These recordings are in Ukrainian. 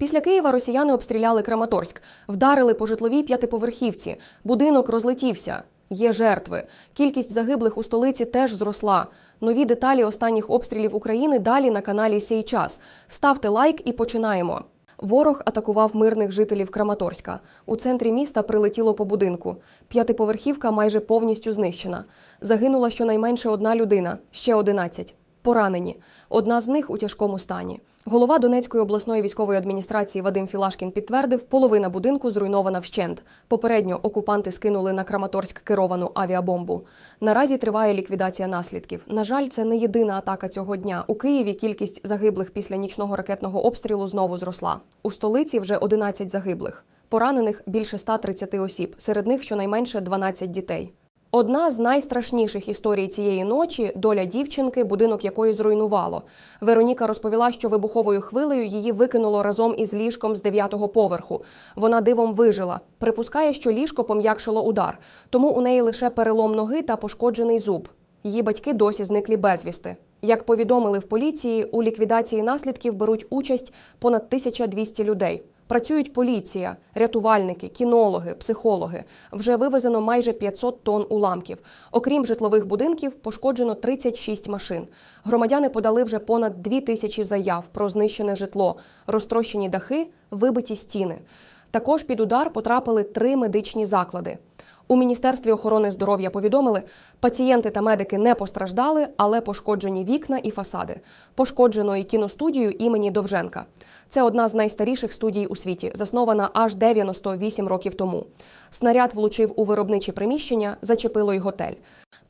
Після Києва росіяни обстріляли Краматорськ, вдарили по житловій п'ятиповерхівці. Будинок розлетівся. Є жертви. Кількість загиблих у столиці теж зросла. Нові деталі останніх обстрілів України далі на каналі Сій час. Ставте лайк і починаємо. Ворог атакував мирних жителів Краматорська. У центрі міста прилетіло по будинку. П'ятиповерхівка майже повністю знищена. Загинула щонайменше одна людина, ще 11. Поранені. Одна з них у тяжкому стані. Голова Донецької обласної військової адміністрації Вадим Філашкін підтвердив, половина будинку зруйнована вщент. Попередньо окупанти скинули на Краматорськ керовану авіабомбу. Наразі триває ліквідація наслідків. На жаль, це не єдина атака цього дня. У Києві кількість загиблих після нічного ракетного обстрілу знову зросла. У столиці вже 11 загиблих. Поранених більше 130 осіб, серед них щонайменше 12 дітей. Одна з найстрашніших історій цієї ночі доля дівчинки, будинок якої зруйнувало. Вероніка розповіла, що вибуховою хвилею її викинуло разом із ліжком з дев'ятого поверху. Вона дивом вижила. Припускає, що ліжко пом'якшило удар, тому у неї лише перелом ноги та пошкоджений зуб. Її батьки досі зниклі безвісти. Як повідомили в поліції, у ліквідації наслідків беруть участь понад 1200 людей. Працюють поліція, рятувальники, кінологи, психологи. Вже вивезено майже 500 тонн уламків. Окрім житлових будинків, пошкоджено 36 машин. Громадяни подали вже понад 2 тисячі заяв про знищене житло, розтрощені дахи, вибиті стіни. Також під удар потрапили три медичні заклади. У Міністерстві охорони здоров'я повідомили, пацієнти та медики не постраждали, але пошкоджені вікна і фасади. Пошкоджено кіностудію імені Довженка. Це одна з найстаріших студій у світі, заснована аж 98 років тому. Снаряд влучив у виробничі приміщення, зачепило й готель.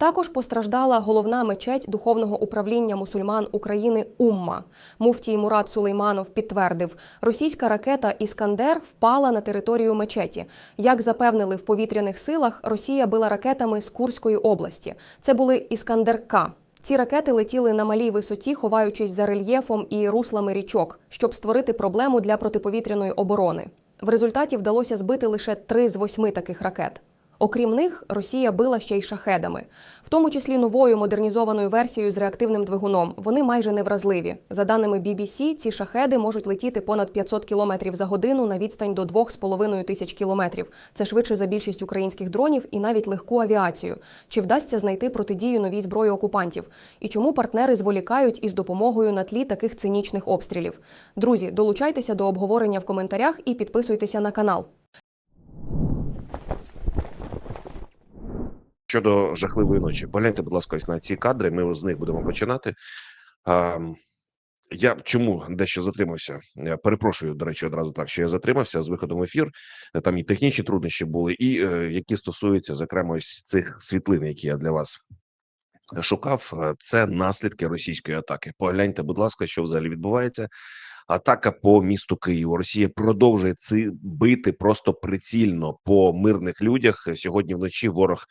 Також постраждала головна мечеть духовного управління мусульман України Умма. Муфтій Мурат Сулейманов підтвердив, російська ракета Іскандер впала на територію мечеті. Як запевнили в повітряних силах, Росія била ракетами з Курської області. Це були Іскандер К. Ці ракети летіли на малій висоті, ховаючись за рельєфом і руслами річок, щоб створити проблему для протиповітряної оборони. В результаті вдалося збити лише три з восьми таких ракет. Окрім них, Росія била ще й шахедами, в тому числі новою модернізованою версією з реактивним двигуном. Вони майже невразливі. За даними BBC, ці шахеди можуть летіти понад 500 км за годину на відстань до 2,5 тисяч кілометрів. Це швидше за більшість українських дронів і навіть легку авіацію. Чи вдасться знайти протидію новій зброї окупантів? І чому партнери зволікають із допомогою на тлі таких цинічних обстрілів? Друзі, долучайтеся до обговорення в коментарях і підписуйтеся на канал. Щодо жахливої ночі, погляньте, будь ласка, ось на ці кадри. Ми з них будемо починати. А, я чому дещо затримався? Я перепрошую, до речі, одразу так, що я затримався з виходом в ефір. Там і технічні труднощі були, і е, які стосуються зокрема ось цих світлин, які я для вас шукав. Е, Це наслідки російської атаки. Погляньте, будь ласка, що взагалі відбувається. Атака по місту Києву. Росія продовжує ці бити просто прицільно по мирних людях. Сьогодні вночі ворог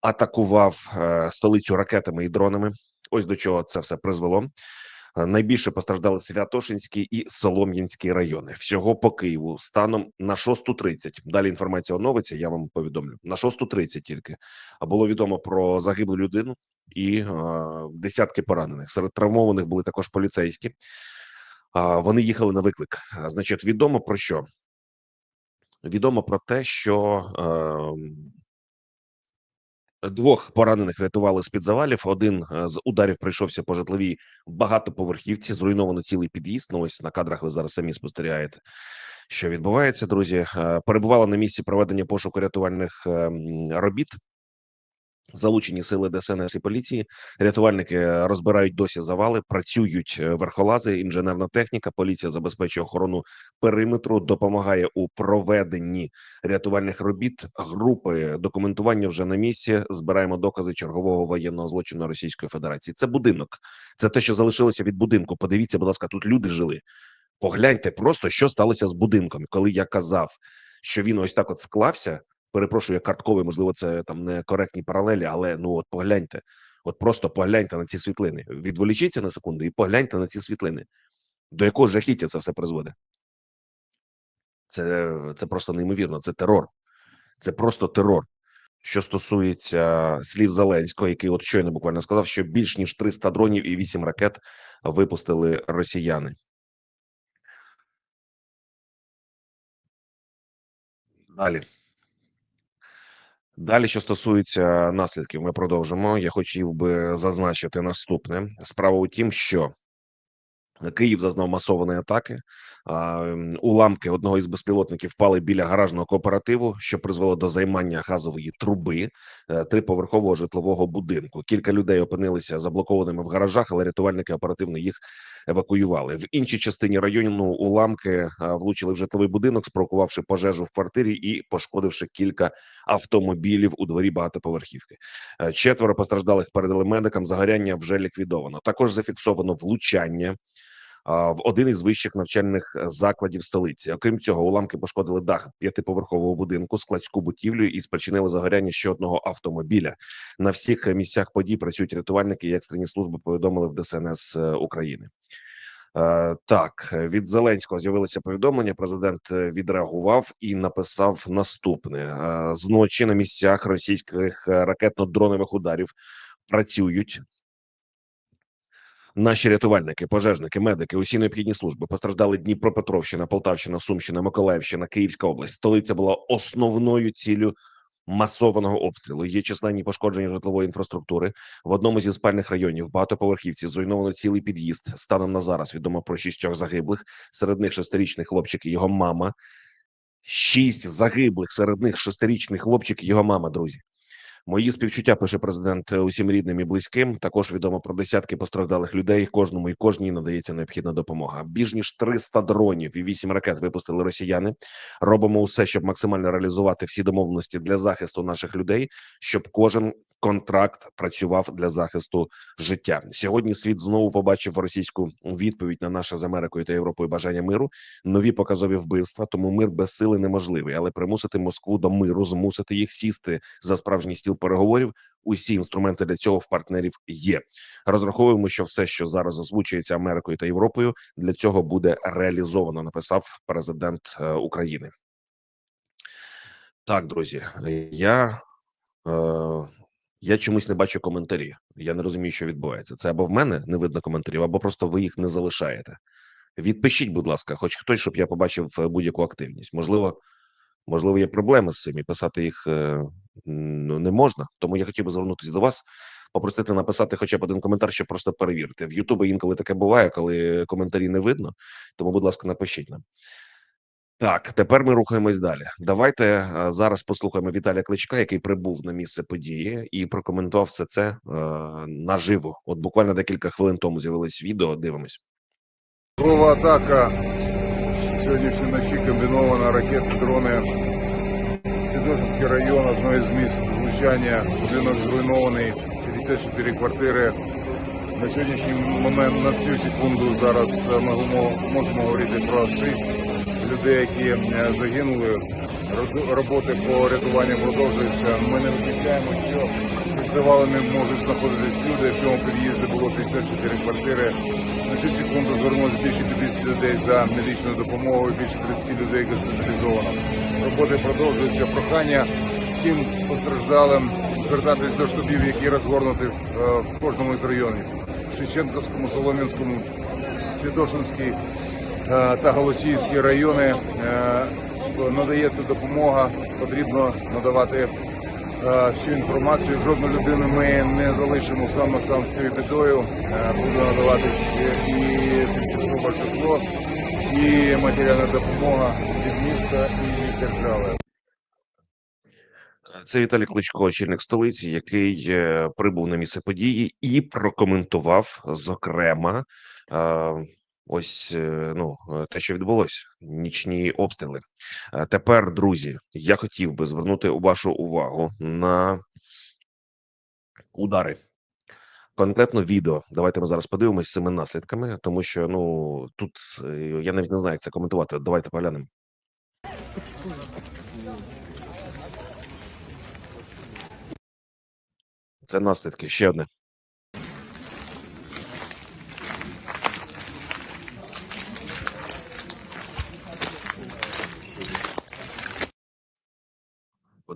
атакував е, столицю ракетами і дронами. Ось до чого це все призвело. Е, Найбільше постраждали Святошинський і Солом'янський райони. Всього по Києву станом на 6.30. Далі інформація оновиться. Я вам повідомлю на 6.30 тільки було відомо про загиблу людину і е, десятки поранених. Серед травмованих були також поліцейські. А, Вони їхали на виклик. Значить, відомо про що? Відомо про те, що е, двох поранених рятували з під завалів. Один е, з ударів прийшовся по житловій багатоповерхівці. Зруйновано цілий під'їзд. Ну ось на кадрах ви зараз самі спостерігаєте. Що відбувається, друзі? Е, Перебувала на місці проведення пошуку рятувальних е, робіт. Залучені сили ДСНС і поліції. Рятувальники розбирають досі завали, працюють е, верхолази, інженерна техніка. Поліція забезпечує охорону периметру, допомагає у проведенні рятувальних робіт. Групи документування вже на місці. Збираємо докази чергового воєнного злочину Російської Федерації. Це будинок, це те, що залишилося від будинку. Подивіться, будь ласка, тут люди жили. Погляньте просто, що сталося з будинком, коли я казав, що він ось так от склався. Перепрошую, я картковий, можливо, це там не коректні паралелі, але ну от погляньте, от просто погляньте на ці світлини. Відволічіться на секунду і погляньте на ці світлини. До якого жахіття це все призводить? Це, це просто неймовірно. Це терор. Це просто терор. Що стосується слів Зеленського, який от щойно буквально сказав, що більш ніж 300 дронів і 8 ракет випустили росіяни. Далі. Далі, що стосується наслідків, ми продовжимо. Я хотів би зазначити наступне. Справа у тім, що Київ зазнав масованої атаки. Уламки одного із безпілотників впали біля гаражного кооперативу, що призвело до займання газової труби е, триповерхового житлового будинку. Кілька людей опинилися заблокованими в гаражах, але рятувальники оперативно їх евакуювали. В іншій частині району уламки влучили в житловий будинок, спровокувавши пожежу в квартирі і пошкодивши кілька автомобілів у дворі багатоповерхівки. Е, Четверо постраждалих передали медикам. Загоряння вже ліквідовано. Також зафіксовано влучання в один із вищих навчальних закладів столиці. Окрім цього, уламки пошкодили дах п'ятиповерхового будинку, складську будівлю і спричинили загоряння ще одного автомобіля. На всіх місцях подій працюють рятувальники і екстрені служби. Повідомили в ДСНС е, України. Е, Так, від Зеленського з'явилося повідомлення. Президент е, відреагував і написав наступне: Е, зночі на місцях російських е, ракетно-дронових ударів працюють. Наші рятувальники, пожежники, медики, усі необхідні служби постраждали Дніпропетровщина, Полтавщина, Сумщина, Миколаївщина, Київська область. Столиця була основною ціллю масованого обстрілу. Є численні пошкодження житлової інфраструктури. В одному зі спальних районів багатоповерхівці зруйновано цілий під'їзд. Станом на зараз відомо про шістьох загиблих. Серед них шестирічний хлопчик і його мама. Шість загиблих серед них шестирічний хлопчик і його мама. Друзі. Мої співчуття пише президент е, усім рідним і близьким. Також відомо про десятки постраждалих людей. Кожному і кожній надається необхідна допомога. Більш ніж 300 дронів і 8 ракет випустили росіяни. Робимо усе, щоб максимально реалізувати всі домовленості для захисту наших людей, щоб кожен контракт працював для захисту життя. Сьогодні світ знову побачив російську відповідь на наше з Америкою та Європою бажання миру. Нові показові вбивства. Тому мир без сили неможливий, але примусити Москву до миру, змусити їх сісти за справжній стіл переговорів. Усі інструменти для цього в партнерів є. Розраховуємо, що все, що зараз озвучується Америкою та Європою, для цього буде реалізовано. Написав президент е, України. Так, друзі, я, е, я чомусь не бачу коментарі. Я не розумію, що відбувається. Це або в мене не видно коментарів, або просто ви їх не залишаєте. Відпишіть, будь ласка, хоч хтось, щоб я побачив е, будь-яку активність. Можливо, можливо, є проблеми з цим і писати їх е, ну, не можна. Тому я хотів би звернутися до вас, попросити написати хоча б один коментар, щоб просто перевірити. В Ютубі інколи таке буває, коли коментарі не видно. Тому, будь ласка, напишіть нам. Так, тепер ми рухаємось далі. Давайте е, зараз послухаємо Віталія Кличка, який прибув на місце події і прокоментував все це е, наживо. От буквально декілька хвилин тому з'явилось відео. Дивимось. Дрова атака. Сьогоднішньої вночі комбінована ракети, дрони. Свідошинський район, одне з міст влучання. Будинок зруйнований, 54 квартири. На сьогоднішній момент, на цю секунду, зараз е, ми можемо говорити про 6 людей, які е, загинули. Роботи по рятуванню продовжуються. Ми не виключаємо, що під завалами можуть знаходитись люди. В цьому під'їзді було 54 квартири. Цю секунду звернулося більше 50 людей за медичною допомогою, більше 30 людей госпіталізовано. Роботи продовжуються. Прохання всім постраждалим звертатись до штабів, які розгорнуті е, в кожному з районів. В Шевченківському, Солом'янському, Святошинській е, та Голосіївські райони е, надається допомога. Потрібно надавати е, всю інформацію. Жодну людину ми не залишимо сам на сам цією бідою. Е, Буде надаватись і тимчасове житло, і матеріальна допомога від міста і держави. Це Віталій Кличко, очільник столиці, який е, прибув на місце події і прокоментував зокрема. Ось е, ну е, те, що відбулося, нічні обстріли. Е, Тепер, друзі, я хотів би звернути вашу увагу на удари. Конкретно відео. Давайте ми зараз подивимось з цими наслідками, тому що ну тут я навіть не знаю, як це коментувати. Давайте поглянемо. Це наслідки. Ще одне.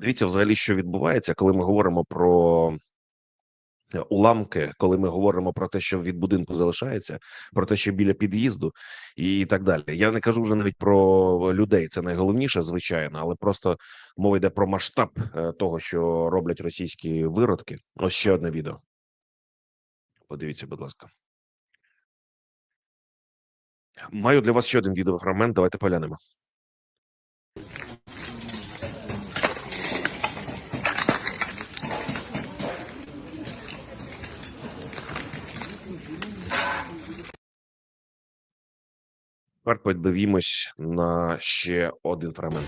Подивіться взагалі, що відбувається, коли ми говоримо про е, уламки, коли ми говоримо про те, що від будинку залишається, про те, що біля під'їзду, і так далі. Я не кажу вже навіть про людей. Це найголовніше, звичайно, але просто мова йде про масштаб е, того, що роблять російські виродки. Ось ще одне відео. Подивіться, будь ласка. Маю для вас ще один відеофрагмент. Давайте поглянемо. Тепер подивімось на ще один фрагмент.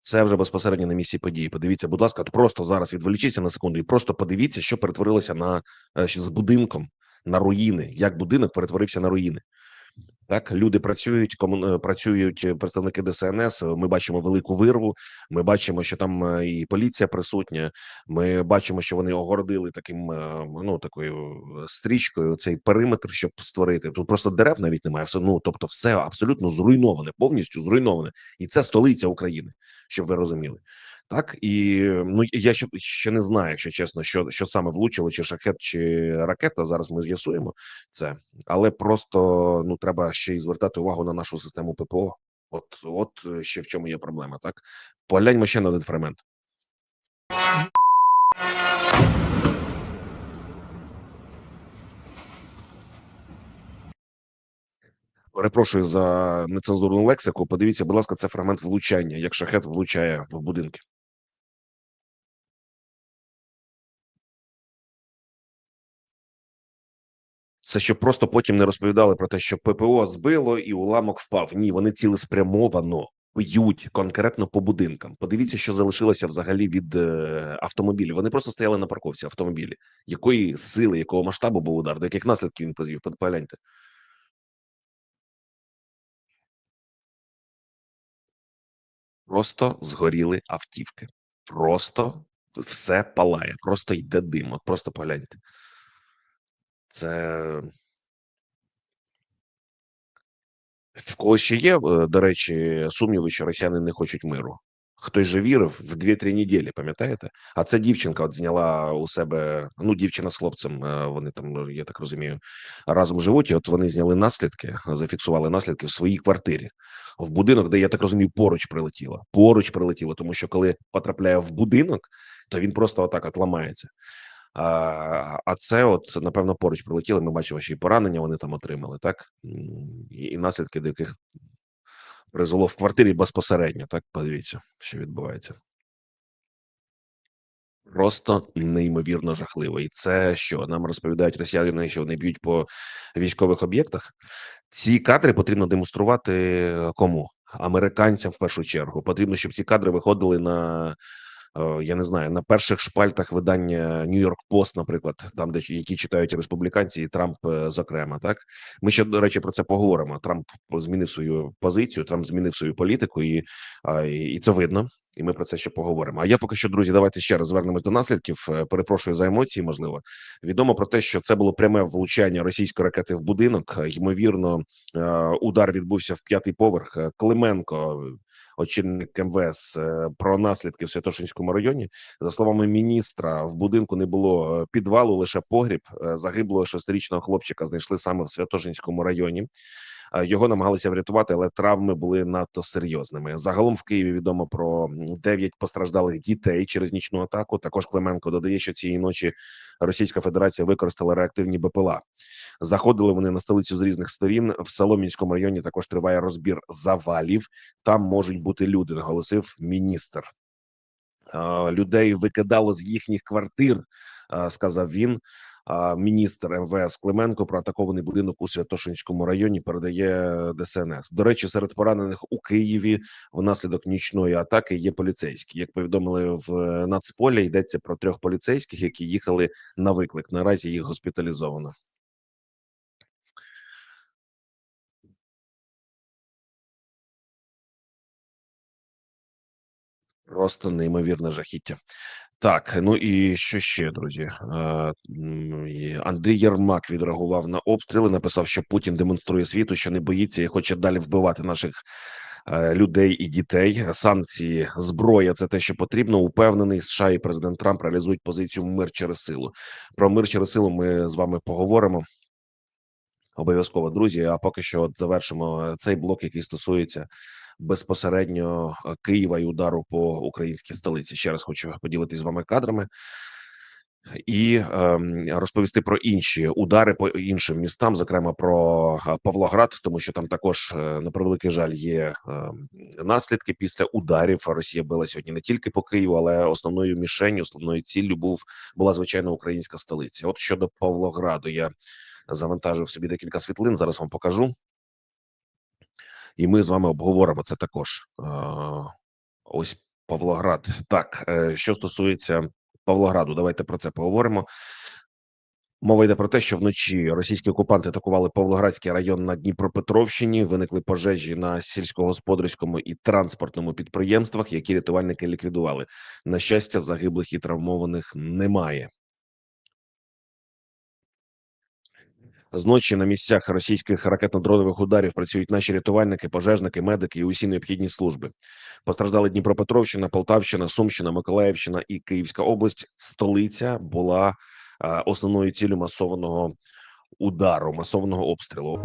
Це вже безпосередньо на місці події. Подивіться, будь ласка, просто зараз відволічіться на секунду і просто подивіться, що перетворилося на е, з будинком на руїни. Як будинок перетворився на руїни. Так, люди працюють, кому е, працюють е, представники ДСНС. Ми бачимо велику вирву. Ми бачимо, що там е, і поліція присутня. Ми бачимо, що вони огородили таким е, ну такою е, стрічкою цей периметр, щоб створити. Тут просто дерев навіть немає. Все ну тобто, все абсолютно зруйноване, повністю зруйноване, і це столиця України, щоб ви розуміли. Так і ну я ще ще не знаю, якщо чесно, що що саме влучило, чи шахет, чи ракета. Зараз ми з'ясуємо це, але просто ну треба ще й звертати увагу на нашу систему ППО. От, от е, ще в чому є проблема. Так погляньмо ще на один фрагмент. Перепрошую за нецензурну лексику. Подивіться, будь ласка, це фрагмент влучання, як шахет влучає в будинки. Це щоб просто потім не розповідали про те, що ППО збило і уламок впав. Ні, вони цілеспрямовано б'ють конкретно по будинкам. Подивіться, що залишилося взагалі від е, автомобілів. Вони просто стояли на парковці автомобілі. Якої сили, якого масштабу був удар, до яких наслідків він призвів? Погляньте. Просто згоріли автівки. Просто все палає, просто йде дим. От просто погляньте. Це в когось ще є, е, до речі, сумніви, що росіяни не хочуть миру. Хтось же вірив в 2-3 неділі, пам'ятаєте? А ця дівчинка от зняла у себе. Ну, дівчина з хлопцем. е, Вони там, я так розумію, разом живуть. І от вони зняли наслідки, зафіксували наслідки в своїй квартирі, в будинок, де я так розумію, поруч прилетіло. Поруч прилетіло, тому що коли потрапляє в будинок, то він просто отак от ламається. А, це, от напевно, поруч прилетіли. Ми бачимо, що і поранення вони там отримали, так і, наслідки, до яких призвело в квартирі безпосередньо. Так, подивіться, що відбувається. Просто неймовірно жахливо, і це що нам розповідають росіяни, що вони б'ють по військових об'єктах. Ці кадри потрібно демонструвати кому американцям в першу чергу. Потрібно, щоб ці кадри виходили на я не знаю на перших шпальтах видання Нью-Йорк Пост, наприклад, там, де які читають республіканці, і Трамп, е, зокрема, так ми ще до речі про це поговоримо. Трамп змінив свою позицію, Трамп змінив свою політику, і, і, це видно. І ми про це ще поговоримо. А я поки що, друзі, давайте ще раз звернемось до наслідків. Е, Перепрошую за емоції. Можливо, відомо про те, що це було пряме влучання російської ракети в будинок. Е, Ймовірно, е, удар відбувся в п'ятий поверх. Е, Клименко, очільник МВС, е, про наслідки в Святошинському районі. За словами міністра, в будинку не було е, підвалу, лише погріб. Е, Загиблого шестирічного хлопчика знайшли саме в Святошинському районі. Е, Його намагалися врятувати, але травми були надто серйозними. Загалом в Києві відомо про 9 постраждалих дітей через нічну атаку. Також Клименко додає, що цієї ночі Російська Федерація використала реактивні БПЛА. Заходили вони на столицю з різних сторін. В Соломінському районі також триває розбір завалів. Там можуть бути люди, наголосив міністр. Е, Людей викидало з їхніх квартир, е, сказав він. Міністр МВС Клименко про атакований будинок у Святошинському районі передає ДСНС. До речі, серед поранених у Києві внаслідок нічної атаки є поліцейські. Як повідомили в е, Нацполі, йдеться про трьох поліцейських, які їхали на виклик. Наразі їх госпіталізовано. Просто неймовірне жахіття. Так, ну і що ще, друзі? Е, Андрій Єрмак відреагував на обстріли. Написав, що Путін демонструє світу, що не боїться і хоче далі вбивати наших е, людей і дітей. Санкції, зброя це те, що потрібно. Упевнений, США і президент Трамп реалізують позицію мир через силу. Про мир через силу ми з вами поговоримо. Обов'язково, друзі. А поки що от завершимо цей блок, який стосується безпосередньо е, Києва і удару по українській столиці. Ще раз хочу поділитися з вами кадрами і ем, розповісти про інші удари по іншим містам, зокрема про е, Павлоград, тому що там також е, на превеликий жаль є ем, наслідки після ударів. Росія била сьогодні не тільки по Києву, але основною мішенью, основною ціллю був була звичайно українська столиця. От щодо Павлограду, я завантажив собі декілька світлин. Зараз вам покажу. І ми з вами обговоримо це також. Ось Павлоград. Так, е, що стосується Павлограду, давайте про це поговоримо. Мова йде про те, що вночі російські окупанти атакували Павлоградський район на Дніпропетровщині. Виникли пожежі на сільськогосподарському і транспортному підприємствах, які рятувальники ліквідували. На щастя, загиблих і травмованих немає. Зночі на місцях російських ракетно-дронових ударів працюють наші рятувальники, пожежники, медики і усі необхідні служби. Постраждали Дніпропетровщина, Полтавщина, Сумщина, Миколаївщина і Київська область. Столиця була е, основною ціллю масованого удару, масованого обстрілу.